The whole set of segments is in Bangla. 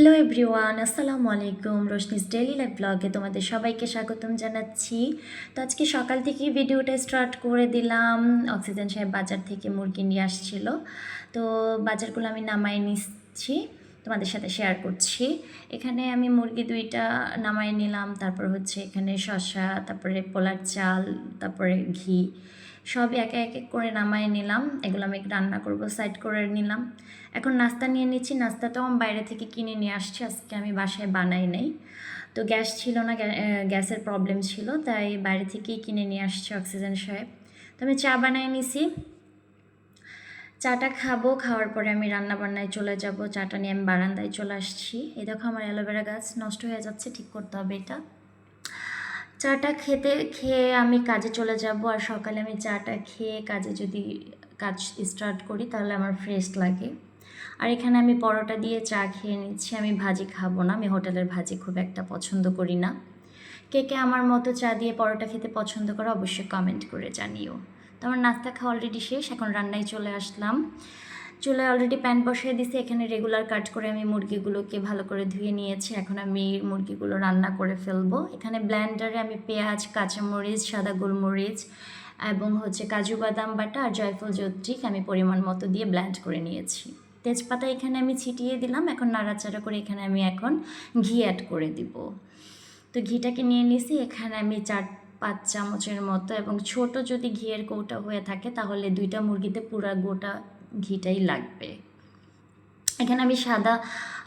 হ্যালো এভরিওয়ান আসসালামু আলাইকুম। রোশনিস ডেইলি লাইফ ব্লগে তোমাদের সবাইকে স্বাগতম জানাচ্ছি। তো আজকে সকাল থেকেই ভিডিওটা স্টার্ট করে দিলাম। অক্সিজেন সাহেব বাজার থেকে মুরগি নিয়ে আসছিল। তো বাজারগুলো আমি নামাই নিচ্ছি, তোমাদের সাথে শেয়ার করছি। এখানে আমি মুরগি দুইটা নামাই নিলাম, তারপর হচ্ছে এখানে শসা, তারপরে পোলার চাল, তারপরে ঘি। সব এক এক এক করে নামাই নিলাম। এগুলো আমি রান্না করব, সাইড করে নিলাম। এখন নাস্তা নিয়ে নিচ্ছি। নাস্তাটাও আমি বাইরে থেকে কিনে নিয়ে আসছি। আজকে আমি বাসায় বানাই নাই। তো গ্যাস ছিল না গ্যাসের প্রবলেম ছিল, তাই বাইরে থেকেই কিনে নিয়ে আসছি অক্সিজেন সাহেব তো আমি চা বানাই নিছি। চাটা খাব, খাওয়ার পরে আমি রান্না বান্নায় চলে যাব। চাটা নিয়ে আমি বারান্দায় চলে আসছি। এই দেখো আমার অ্যালোভেরা গাছ নষ্ট হয়ে যাচ্ছে, ঠিক করতে হবে এটা। চাটা খেতে, খেয়ে আমি কাজে চলে যাব আর সকালে আমি চাটা খেয়ে কাজে যদি কাজ স্টার্ট করি তাহলে আমার ফ্রেশ লাগে। আর এখানে আমি পরোটা দিয়ে চা খেয়ে নিচ্ছি, আমি ভাজি খাব না, আমি হোটেলের ভাজি খুব একটা পছন্দ করি না। কে কে আমার মতো চা দিয়ে পরোটা খেতে পছন্দ করে অবশ্যই কমেন্ট করে জানিও। তো আমার নাস্তা খাওয়া অলরেডি শেষ, এখন রান্নায় চলে আসলাম। চুলায় অলরেডি প্যান বসিয়ে দিছি এখানে রেগুলার কাট করে আমি মুরগিগুলোকে ভালো করে ধুয়ে নিয়েছি। এখন আমি মুরগিগুলো রান্না করে ফেলব। এখানে ব্ল্যান্ডারে আমি পেঁয়াজ, কাঁচামরিচ, সাদা গোলমরিচ এবং হচ্ছে কাজু বাদাম বাটা আর জয়ফল জত্রিক আমি পরিমাণ মতো দিয়ে ব্ল্যান্ড করে নিয়েছি। তেজপাতা এখানে আমি ছিটিয়ে দিলাম। এখন নাড়াচাড়া করে এখানে আমি এখন ঘি অ্যাড করে দিব। তো ঘিটাকে নিয়ে নিছি এখানে আমি চার, পাঁচ চামচের মতো এবং ছোট যদি ঘিয়ের কৌটা হয়ে থাকে, তাহলে দুইটা মুরগিতে পুরা গোটা ঘিটাই লাগবে। এখানে আমি সাদা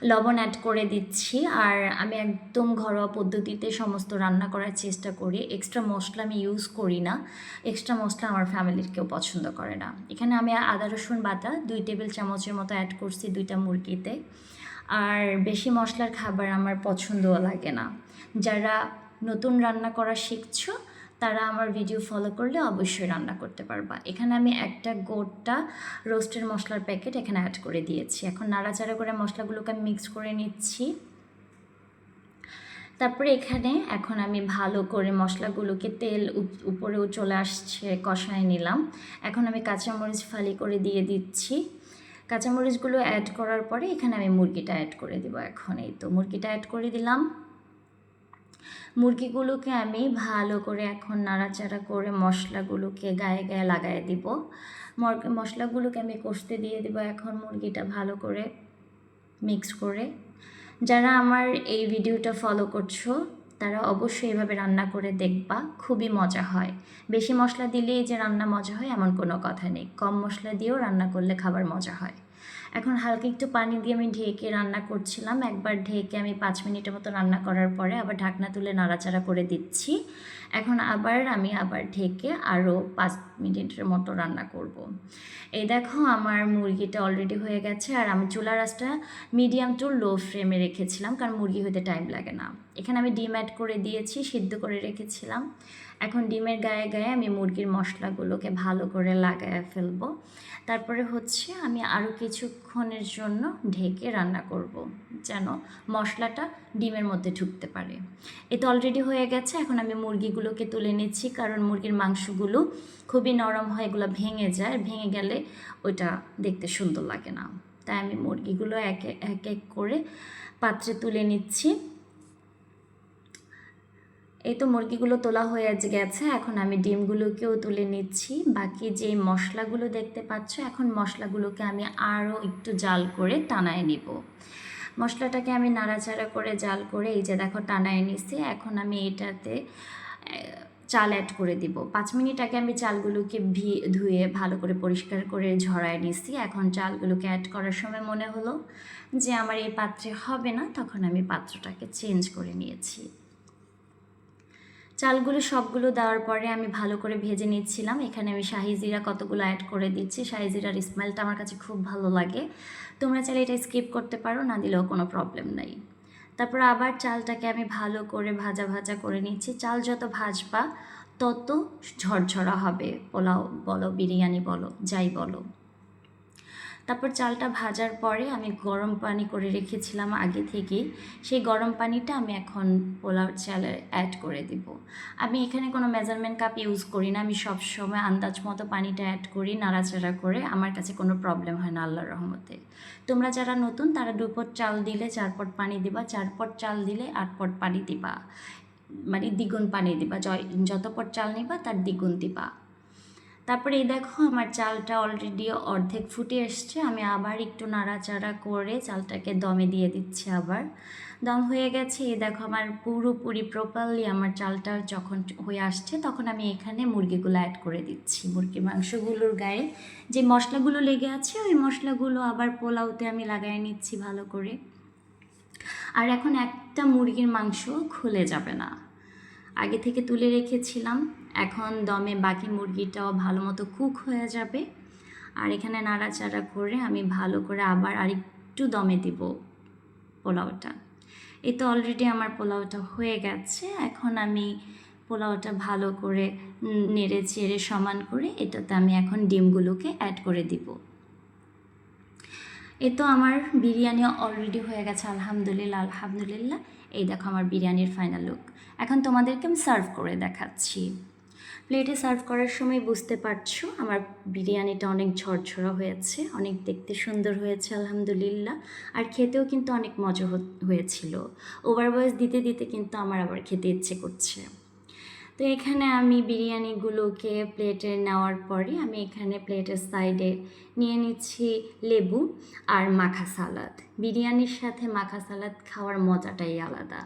লবণ অ্যাড করে দিচ্ছি আর আমি একদম ঘরোয়া পদ্ধতিতে সমস্ত রান্না করার চেষ্টা করি। এক্সট্রা মশলা আমি ইউজ করি না। এক্সট্রা মশলা আমার ফ্যামিলির কেউ পছন্দ করে না। এখানে আমি আদা, রসুন বাটা দুই টেবিল চামচের মতো অ্যাড করছি দুইটা মুরগিতে। আর বেশি মশলার খাবার আমার পছন্দও লাগে না। যারা নতুন রান্না করা শিখছো তারা আমার ভিডিও ফলো করলে অবশ্যই রান্না করতে পারবা। এখানে আমি একটা গোটা রোস্টের মশলার প্যাকেট এখানে অ্যাড করে দিয়েছি। এখন নাড়াচাড়া করে মশলাগুলোকে আমি মিক্স করে নিচ্ছি। তারপরে এখানে এখন আমি ভালো করে মশলাগুলোকে তেল উপ- উপরেও চলে আসছে, কষায় নিলাম। এখন আমি কাঁচামরিচ ফালি করে দিয়ে দিচ্ছি। কাঁচামরিচগুলো অ্যাড করার পরে এখানে আমি মুরগিটা অ্যাড করে দিব এখন। এই তো, মুরগিটা অ্যাড করে দিলাম। মুরগিগুলোকে আমি ভালো করে এখন নাড়াচাড়া করে মশলাগুলোকে গায়ে গায়ে লাগায় দিব। মশলাগুলোকে আমি কষতে দিয়ে দিব এখন মুরগিটা ভালো করে মিক্স করে। যারা আমার এই ভিডিওটা ফলো করছ, তারা অবশ্যই এভাবে রান্না করে দেখবা, খুবই মজা হয়। বেশি মশলা দিলেই যে রান্না মজা হয় এমন কোনো কথা নেই। কম মশলা দিয়েও রান্না করলে খাবার মজা হয়। এখন হালকা একটু পানি দিয়ে আমি ঢেকে রান্না করছিলাম। একবার ঢেকে আমি পাঁচ মিনিটের মতো রান্না করার পরে আবার ঢাকনা তুলে নাড়াচাড়া করে দিচ্ছি। এখন আবার আমি আবার ঢেকে আরও পাঁচ মিনিটের মতো রান্না করব। এই দেখো আমার মুরগিটা অলরেডি হয়ে গেছে, আর আমি চুলা রাসটা মিডিয়াম টু লো ফ্লেমে রেখেছিলাম, কারণ মুরগি হতে টাইম লাগে না। এখানে আমি ডিম অ্যাড করে দিয়েছি, সিদ্ধ করে রেখেছিলাম। এখন ডিমের গায়ে গায়ে আমি মুরগির মশলাগুলোকে ভালো করে লাগায় ফেলব। তারপরে হচ্ছে আমি আরও কিছুক্ষণের জন্য ঢেকে রান্না করব, যেন মশলাটা ডিমের মধ্যে ঢুকতে পারে। এটা অলরেডি হয়ে গেছে, এখন আমি মুরগিগুলোকে তুলে নিচ্ছি, কারণ মুরগির মাংসগুলো খুবই নরম হয়, এগুলো ভেঙে যায়। ভেঙে গেলে ওইটা দেখতে সুন্দর লাগে না। তাই আমি মুরগিগুলো এক, এক- এক করে পাত্রে তুলে নিচ্ছি। এই তো মুরগিগুলো তোলা হয়ে গেছে। এখন আমি ডিমগুলোকেও তুলে নিচ্ছি। বাকি যে মশলাগুলো দেখতে পাচ্ছ, এখন মশলাগুলোকে আমি আরও একটু জাল করে টানায় নিব। মশলাটাকে আমি নাড়াচাড়া করে জাল করে এই যে দেখো টানায় নিছি। এখন আমি এটাতে চাল অ্যাড করে দিব। পাঁচ মিনিট আগে আমি চালগুলোকে ভি, ধুয়ে ভালো করে পরিষ্কার করে ঝরায় নিছি। এখন চালগুলোকে অ্যাড করার সময় মনে হলো যে আমার এই পাত্রে হবে না, তখন আমি পাত্রটাকে চেঞ্জ করে নিয়েছি। চালগুলো সবগুলো দেওয়ার পরে আমি ভালো করে ভেজে নিচ্ছিলাম। এখানে আমি শাহি জিরা কতগুলো অ্যাড করে দিচ্ছি। শাহি জিরার স্মেলটা আমার কাছে খুব ভালো লাগে। তোমরা চাইলে এটা স্কিপ করতে পারো, না দিলেও কোনো প্রবলেম নাই। তারপর আবার চালটাকে আমি ভালো করে ভাজা ভাজা করে নিচ্ছি। চাল যত ভাজবা, তত ঝরঝরা হবে পোলাও বলো, বিরিয়ানি বলো, যাই বলো। তারপর চালটা ভাজার পরে আমি গরম পানি করে রেখেছিলাম আগে থেকেই। সেই গরম পানিটা আমি এখন পোলাও চালে অ্যাড করে দিব। আমি এখানে কোনো মেজারমেন্ট কাপ ইউজ করি না, আমি সব সময় আন্দাজ মতো পানিটা অ্যাড করি, নাড়াচাড়া করে, আমার কাছে কোনো প্রবলেম হয় না আল্লাহর রহমতে। তোমরা যারা নতুন, তারা দুপট চাল দিলে চার পট পানি দিবা, চার পট চাল দিলে আট পট পানি দিবা। মানে দ্বিগুণ পানি দিবা যত পট চাল নিবা, তার দ্বিগুণ দিবা। তারপরে এই দেখো আমার চালটা অলরেডি অর্ধেক ফুটে এসছে। আমি আবার একটু নাড়াচাড়া করে চালটাকে দমে দিয়ে দিচ্ছি আবার। দম হয়ে গেছে। এই দেখো আমার পুরোপুরি প্রপারলি আমার চালটা যখন হয়ে আসছে তখন আমি এখানে মুরগিগুলো অ্যাড করে দিচ্ছি। মুরগির মাংসগুলোর গায়ে যে মশলাগুলো লেগে আছে, ওই মশলাগুলো আবার পোলাওতে আমি লাগাই নিচ্ছি ভালো করে। আর এখন একটা মুরগির মাংস খুলে যাবে না। আগে থেকে তুলে রেখেছিলাম। এখন দমে বাকি মুরগিটাও ভালো মতো কুক হয়ে যাবে। আর এখানে নাড়াচাড়া করে আমি ভালো করে আবার আরেকটু দমে দিব পোলাওটা। এই তো অলরেডি আমার পোলাওটা হয়ে গেছে। এখন আমি পোলাওটা ভালো করে নেড়ে চেড়ে সমান করে এটাতে আমি এখন ডিমগুলোকে অ্যাড করে দিব। এ তো আমার বিরিয়ানি অলরেডি হয়ে গেছে, আলহামদুলিল্লাহ আলহামদুলিল্লাহ। এই দেখো আমার বিরিয়ানির ফাইনাল লুক এখন তোমাদেরকে আমি সার্ভ করে দেখাচ্ছি। প্লেটে সার্ভ করার সময় বুঝতে পারছ, আমার বিরিয়ানিটা অনেক ঝরঝরা হয়েছে, অনেক দেখতে সুন্দর হয়েছে, আলহামদুলিল্লাহ। আর খেতেও কিন্তু অনেক মজা হয়েছিল। ওভার ভয়েস দিতে দিতে কিন্তু আমার আবার খেতে ইচ্ছে করছে। তো এখানে আমি বিরিয়ানিগুলোকে প্লেটে নেওয়ার পরে আমি এখানে প্লেটের সাইডে নিয়ে নিচ্ছি লেবু আর মাখা সালাদ। বিরিয়ানির সাথে মাখা সালাদ খাওয়ার মজাটাই আলাদা।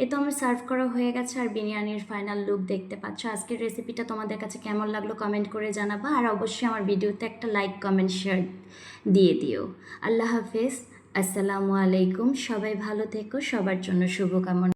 এ তো আমার সার্ভ করা হয়ে গেছে, আর বিরিয়ানির ফাইনাল লুক দেখতে পাচ্ছ। আজকের রেসিপিটা তোমাদের কাছে কেমন লাগল কমেন্ট করে জানাবা, আর অবশ্যই আমার ভিডিওতে একটা লাইক কমেন্ট শেয়ার দিয়ে দিও। আল্লাহ হাফেজ, আসসালামু আলাইকুম, সবাই ভালো থেকো, সবার জন্য শুভকামনা।